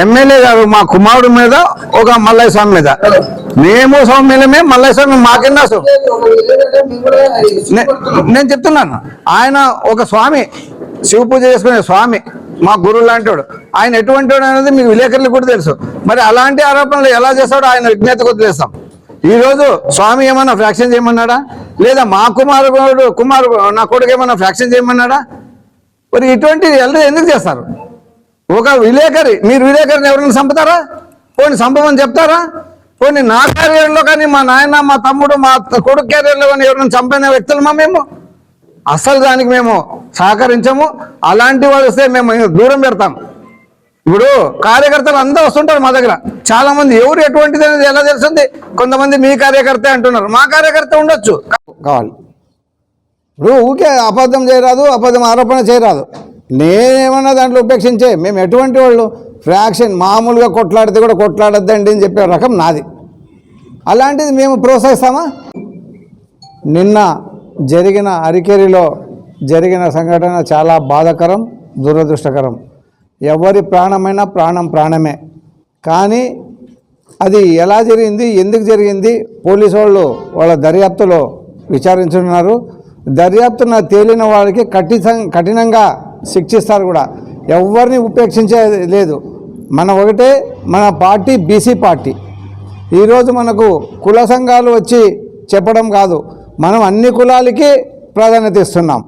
MLA గారు మా కుమారుడు మీద ఒక మల్లయ్య స్వామి మీద. మేము సౌమ్యులమే మల్లయ్య స్వామి మాకింద నే- నేను చెప్తున్నాను. ఆయన ఒక స్వామి శివ పూజ చేసుకునే స్వామి మా గురువు లాంటి వాడు. ఆయన ఎటువంటి వాడు అనేది మీకు విలేకరులకు కూడా తెలుసు. మరి అలాంటి ఆరోపణలు ఎలా చేస్తాడో ఆయన విజ్ఞత వదిలేస్తాం ఈ రోజు స్వామి ఏమన్నా ఫ్రాక్షన్ చేయమన్నాడా? లేదా మా కుమారుడు కుమారు నా కొడుకు ఏమన్నా ఫ్రాక్షన్ చేయమన్నాడా? మరి ఇటువంటి ఎల్లరూ ఎందుకు చేస్తారు? ఒక విలేకరి మీరు విలేకరిని ఎవరైనా చంపుతారా? పోనీ చంపమని చెప్తారా? పోనీ నా క్యారియర్లో కానీ మా నాయన మా తమ్ముడు మా కొడుకు క్యారియర్లో కానీ ఎవరైనా చంపిన వ్యక్తులమా మేము? అసలు దానికి మేము సహకరించము. అలాంటి వాళ్ళు వస్తే మేము దూరం పెడతాం. ఇప్పుడు కార్యకర్తలు అందరూ వస్తుంటారు మా దగ్గర. చాలా మంది ఎవరు ఎటువంటిది అనేది ఎలా తెలుస్తుంది? కొంతమంది మీ కార్యకర్త అంటున్నారు. మా కార్యకర్త ఉండొచ్చు. కావాలి. ఇప్పుడు ఊకే అబద్ధం చేయరాదు అబద్ధం ఆరోపణ చేయరాదు. నేనేమన్నా దాంట్లో ఉపేక్షించే మేము ఎటువంటి వాళ్ళు? ఫ్రాక్షన్ మామూలుగా కొట్లాడితే కూడా కొట్లాడద్దండి అని చెప్పే రకం నాది. అలాంటిది మేము ప్రోత్సహిస్తామా? నిన్న జరిగిన అరికేరిలో జరిగిన సంఘటన చాలా బాధాకరం దురదృష్టకరం. ఎవరి ప్రాణమైనా ప్రాణం ప్రాణమే. కానీ అది ఎలా జరిగింది ఎందుకు జరిగింది పోలీసు వాళ్ళు వాళ్ళ దర్యాప్తులో విచారించున్నారు. దర్యాప్తున తేలిన వాళ్ళకి కఠిన కఠినంగా శిక్షిస్తారు కూడా. ఎవరిని ఉపేక్షించే లేదు. మన ఒకటే మన పార్టీ బీసీ పార్టీ. ఈరోజు మనకు కుల సంఘాలు వచ్చి చెప్పడం కాదు. మనం అన్ని కులాలకి ప్రాధాన్యత ఇస్తున్నాం.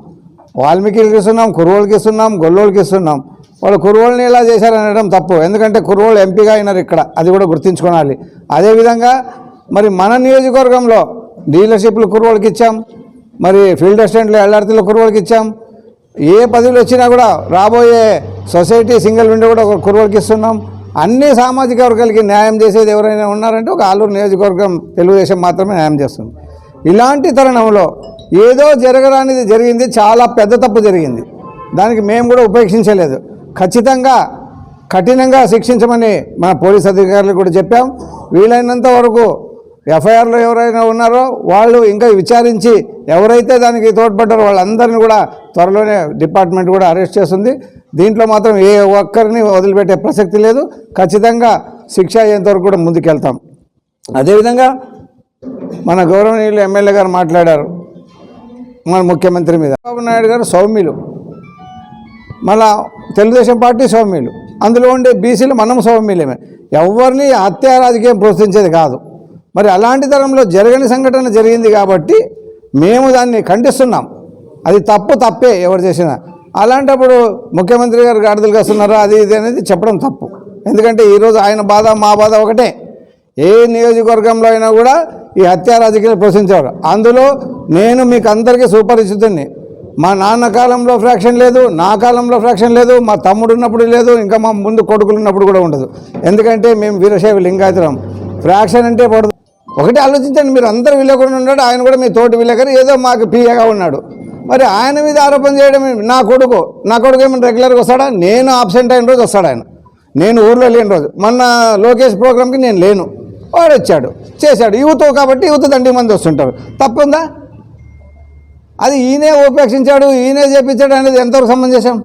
వాల్మీకి ఇస్తున్నాం కురువులకి ఇస్తున్నాం గొల్లోళ్ళకి ఇస్తున్నాం. వాళ్ళు కురువులని ఎలా చేశారనడం తప్పు. ఎందుకంటే కురువులు ఎంపీగా అయినారు ఇక్కడ. అది కూడా గుర్తుంచుకోవాలి. అదేవిధంగా మరి మన నియోజకవర్గంలో డీలర్షిప్లు కురువులకి ఇచ్చాం. మరి ఫీల్డ్ అసిస్టెంట్లు ఎల్ఆర్తీలు కురువులకి ఇచ్చాం. ఏ పదవులు వచ్చినా కూడా రాబోయే సొసైటీ సింగిల్ విండో కూడా ఒక కురువులకి ఇస్తున్నాం అన్ని సామాజిక వర్గాలకి న్యాయం చేసేది ఎవరైనా ఉన్నారంటే ఒక ఆలూరు నియోజకవర్గం తెలుగుదేశం మాత్రమే న్యాయం చేస్తుంది. ఇలాంటి తరుణంలో ఏదో జరగరానిది జరిగింది చాలా పెద్ద తప్పు జరిగింది. దానికి మేము కూడా ఉపేక్షించలేదు. ఖచ్చితంగా కఠినంగా శిక్షించమని మా పోలీస్ అధికారులకు కూడా చెప్పాం. వీలైనంత వరకు ఎఫ్ఐఆర్లో ఎవరైనా ఉన్నారో వాళ్ళు ఇంకా విచారించి ఎవరైతే దానికి తోడ్పడ్డారో వాళ్ళందరినీ కూడా త్వరలోనే డిపార్ట్మెంట్ కూడా అరెస్ట్ చేస్తుంది. దీంట్లో మాత్రం ఏ ఒక్కరిని వదిలిపెట్టే ప్రసక్తి లేదు. ఖచ్చితంగా శిక్ష అయ్యేంతవరకు కూడా ముందుకెళ్తాం. అదేవిధంగా మన గౌరవనీయులు ఎమ్మెల్యే గారు మాట్లాడారు మన ముఖ్యమంత్రి మీద. చంద్రబాబు నాయుడు గారు సౌమ్యులు. మళ్ళా తెలుగుదేశం పార్టీ సౌమ్యులు. అందులో ఉండే బీసీలు మనం సౌమ్యులేమే. ఎవరిని హత్యా రాజకీయం ప్రోత్సహించేది కాదు. మరి అలాంటి తరంలో జరగని సంఘటన జరిగింది కాబట్టి మేము దాన్ని ఖండిస్తున్నాం. అది తప్పు తప్పే ఎవరు చేసినా. అలాంటప్పుడు ముఖ్యమంత్రి గారు గాడిదలు కాస్తున్నారా అది ఇది అనేది చెప్పడం తప్పు. ఎందుకంటే ఈరోజు ఆయన బాధ మా బాధ ఒకటే. ఏ నియోజకవర్గంలో అయినా కూడా ఈ హత్యా రాజకీయాలు పోషించేవారు. అందులో నేను మీకు అందరికీ సుపరిచితుడిని మా నాన్న కాలంలో ఫ్రాక్షన్ లేదు నా కాలంలో ఫ్రాక్షన్ లేదు మా తమ్ముడు ఉన్నప్పుడు లేదు ఇంకా మా ముందు కొడుకులు ఉన్నప్పుడు కూడా ఉండదు. ఎందుకంటే మేము వీరశైవ లింగాయతరం ఫ్రాక్షన్ అంటే పడదు ఒకటి ఆలోచించండి మీరు అందరు విలేకరుని ఉన్నాడు ఆయన కూడా మీ తోటి విలేకరు ఏదో మాకు పిఏగా ఉన్నాడు. మరి ఆయన మీద ఆరోపణ చేయడం నా కొడుకు నా కొడుకు ఏమైనా రెగ్యులర్గా వస్తాడా? నేను ఆబ్సెంట్ అయిన రోజు వస్తాడు ఆయన. నేను ఊర్లో లేని రోజు. మొన్న లోకేష్ ప్రోగ్రామ్కి నేను లేను. వాడు వచ్చాడు చేశాడు. యువత కాబట్టి యువత దండి మంది వస్తుంటారు. తప్పుందా? అది ఈయనే ఉపేక్షించాడు ఈయనే చేపించాడు అనేది ఎంతవరకు సమంజసం?